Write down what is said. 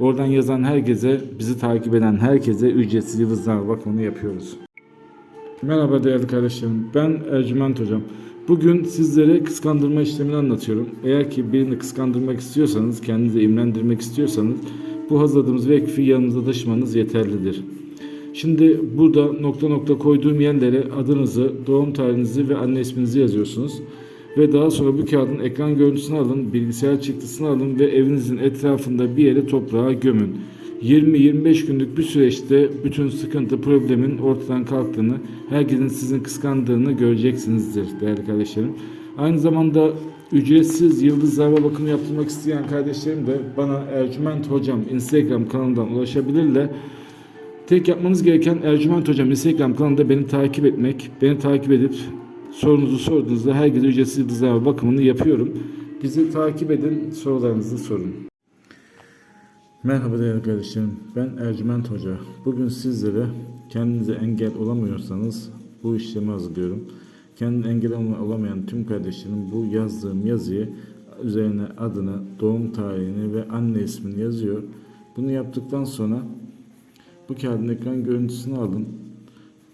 Oradan yazan herkese, bizi takip eden herkese ücretsiz yıldızname bakımını yapıyoruz. Merhaba değerli kardeşlerim. Ben Ercüment Hocam. Bugün sizlere kıskandırma işlemini anlatıyorum. Eğer ki birini kıskandırmak istiyorsanız, kendinizi imrendirmek istiyorsanız bu hazırladığımız vekfi yanınıza taşımanız yeterlidir. Şimdi burada nokta nokta koyduğum yerlere adınızı, doğum tarihinizi ve anne isminizi yazıyorsunuz. Ve daha sonra bu kağıdın ekran görüntüsünü alın, bilgisayar çıktısını alın ve evinizin etrafında bir yere toprağa gömün. 20-25 günlük bir süreçte bütün sıkıntı, problemin ortadan kalktığını, herkesin sizin kıskandığını göreceksinizdir değerli kardeşlerim. Aynı zamanda ücretsiz yıldız zarfa bakımı yaptırmak isteyen kardeşlerim de bana Ercüment Hocam Instagram kanalından ulaşabilirler. Tek yapmanız gereken Ercüment Hocam Instagram kanalında beni takip etmek. Beni takip edip sorunuzu sorduğunuzda herkese ücretsiz yıldızlama bakımını yapıyorum. Bizi takip edin, sorularınızı sorun. Merhaba değerli kardeşlerim. Ben Ercüment Hoca. Bugün sizlere kendinize engel olamıyorsanız bu işlemi hazırlıyorum. Kendine engel olamayan tüm kardeşlerim bu yazdığım yazıyı üzerine adını, doğum tarihini ve anne ismini yazıyor. Bunu yaptıktan sonra bu kağıdın ekran görüntüsünü alın.